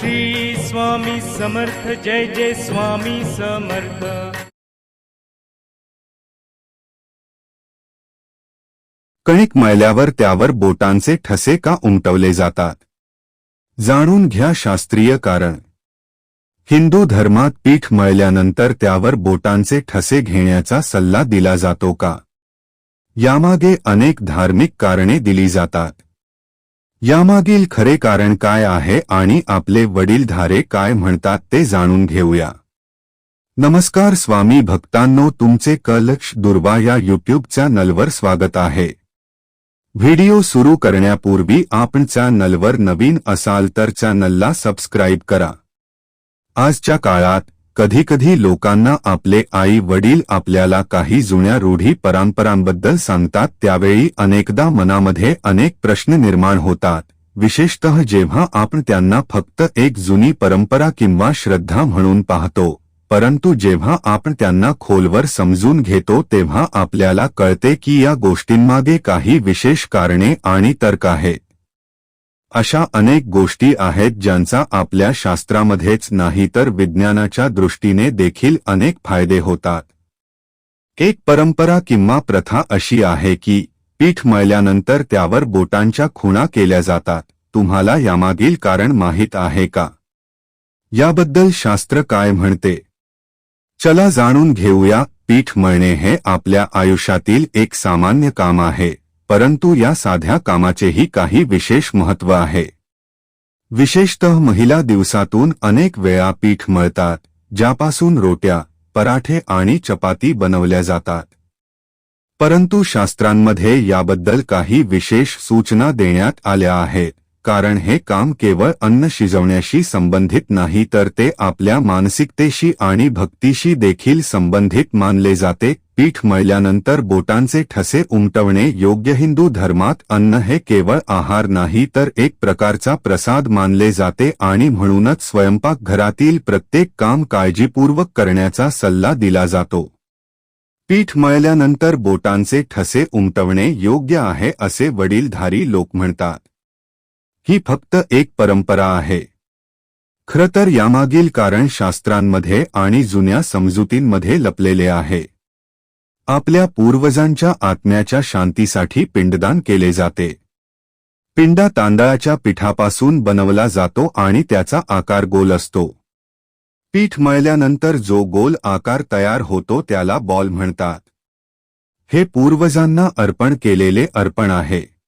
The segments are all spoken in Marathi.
श्री स्वामी समर्थ जय जय स्वामी समर्थ. कणिक मळल्यावर त्यावर बोटांचे ठसे का उमटवले जातात? जाणून घ्या शास्त्रीय कारण. हिंदू धर्मात पीठ मळल्यानंतर त्यावर बोटांचे ठसे घेण्याचा सल्ला दिला जातो का? यामागे अनेक धार्मिक कारणे दिली जातात. यामागील खरे कारण काय आहे आणि आपले वडीलधारे काय म्हणतात ते जाणून घेऊया. नमस्कार स्वामी भक्तांनो तुमचे कलक्ष दुर्वा या युट्यूब चॅनलवर स्वागत आहे. व्हिडिओ सुरू करण्यापूर्वी आपण चॅनलवर नवीन असाल तर चॅनलला सबस्क्राईब करा. आजच्या काळात कधीकधी लोकांना आपले आई वडील आपल्याला काही जुन्या रूढी परंपरांबद्दल सांगतात त्यावेळी अनेकदा मनामध्ये अनेक प्रश्न निर्माण होतात. विशेषतः जेव्हा आपण त्यांना फक्त एक जुनी परंपरा किंवा श्रद्धा म्हणून पाहतो परंतु जेव्हा आपण त्यांना खोलवर समजून घेतो तेव्हा आपल्याला कळते की या गोष्टींमागे काही विशेष कारणे आणि तर्क आहेत. अशा अनेक गोष्टी आहेत ज्यांचा आपल्या शास्त्रामध्येच नाही तर विज्ञानाच्या दृष्टीने देखील अनेक फायदे होतात. एक परंपरा किंवा प्रथा अशी आहे की पीठ मळल्यानंतर त्यावर बोटांच्या खुणा केल्या जातात. तुम्हाला यामागील कारण माहीत आहे का? याबद्दल शास्त्र काय म्हणते? चला जाणून घेऊया पीठ मळणे हे आपल्या आयुष्यातील एक सामान्य काम आहे. परंतु या साध्या कामाचेही काही विशेष महत्त्व आहे. विशेषतः महिला दिवसातून अनेक वेळा पीठ मळतात ज्यापासून रोट्या पराठे आणि चपाती बनवल्या जातात. परंतु शास्त्रांमध्ये याबद्दल काही विशेष सूचना देण्यात आल्या आहेत. कारण हे काम केवळ अन्न शिजवण्याशी संबंधित नाही तर ते आपल्या मानसिकतेशी आणि भक्तीशी देखील संबंधित मानले जाते. पीठ मळल्यानंतर बोटांचे ठसे उमटवणे योग्य हिंदू धर्मात अन्न हे केवळ आहार नाही तर एक प्रकारचा प्रसाद मानले जाते आणि म्हणूनच स्वयंपाकघरातील प्रत्येक काम काळजीपूर्वक करण्याचा सल्ला दिला जातो. पीठ मळल्यानंतर बोटांचे ठसे उमटवणे योग्य आहे असे वडीलधारी लोक म्हणतात. ही फक्त एक परंपरा आहे. खरं तर यामागील कारण शास्त्रांमध्ये आणि जुन्या समजुतींमध्ये लपलेले आहे. आपल्या पूर्वजांच्या आत्म्याच्या शांतीसाठी पिंडदान केले जाते. पिंडा तांदळाच्या पिठापासून बनवला जातो आणि त्याचा आकार गोल असतो. पीठ मळल्यानंतर जो गोल आकार तयार होतो त्याला बॉल म्हणतात. हे पूर्वजांना अर्पण केलेले अर्पण आहे.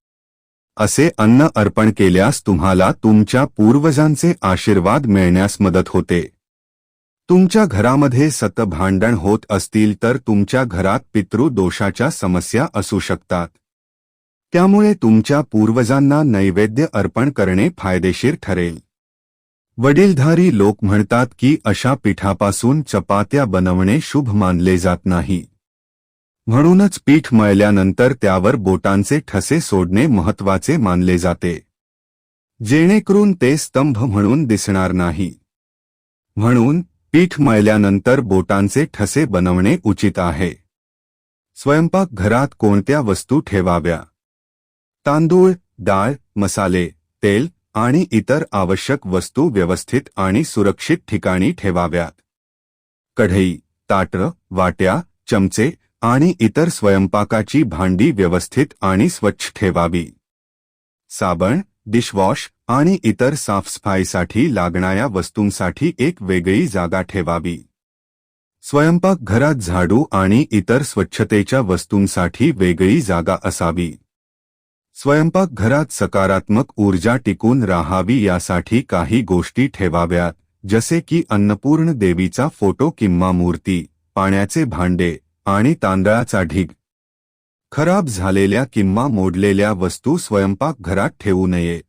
असे अन्न अर्पण केल्यास तुम्हाला तुमच्या पूर्वजांचे आशीर्वाद मिळण्यास मदत होते. तुमच्या घरामध्ये सत भांडण होत असतील तर तुमच्या घरात पितृदोषाच्या समस्या असू शकतात. त्यामुळे तुमच्या पूर्वजांना नैवेद्य अर्पण करणे फायदेशीर ठरेल. वडीलधारी लोक म्हणतात की अशा पिठापासून चपात्या बनवणे शुभ मानले जात नाही. म्हणूनच पीठ मळल्यानंतर त्यावर बोटांचे ठसे सोडणे महत्त्वाचे मानले जाते. जेणेकरून ते स्तंभ म्हणून दिसणार नाही. म्हणून पीठ मळल्यानंतर बोटांचे ठसे बनवणे उचित आहे. स्वयंपाकघरात कोणत्या वस्तू ठेवाव्या? तांदूळ डाळ मसाले तेल आणि इतर आवश्यक वस्तू व्यवस्थित आणि सुरक्षित ठिकाणी ठेवाव्यात. कढई ताट वाट्या चमचे आणि इतर स्वयंपाकाची भांडी व्यवस्थित आणि स्वच्छ ठेवावी. साबण डिशवॉश आणि इतर साफसफाईसाठी लागणाऱ्या वस्तूंसाठी एक वेगळी जागा ठेवावी. स्वयंपाकघरात झाडू आणि इतर स्वच्छतेच्या वस्तूंसाठी वेगळी जागा असावी. स्वयंपाकघरात सकारात्मक ऊर्जा टिकून राहावी यासाठी काही गोष्टी ठेवाव्यात जसे की अन्नपूर्ण देवीचा फोटो किंवा मूर्ती पाण्याचे भांडे आणि तांदळाचा ढीग. खराब झालेल्या किंवा मोडलेल्या वस्तू स्वयंपाकघरात ठेवू नये.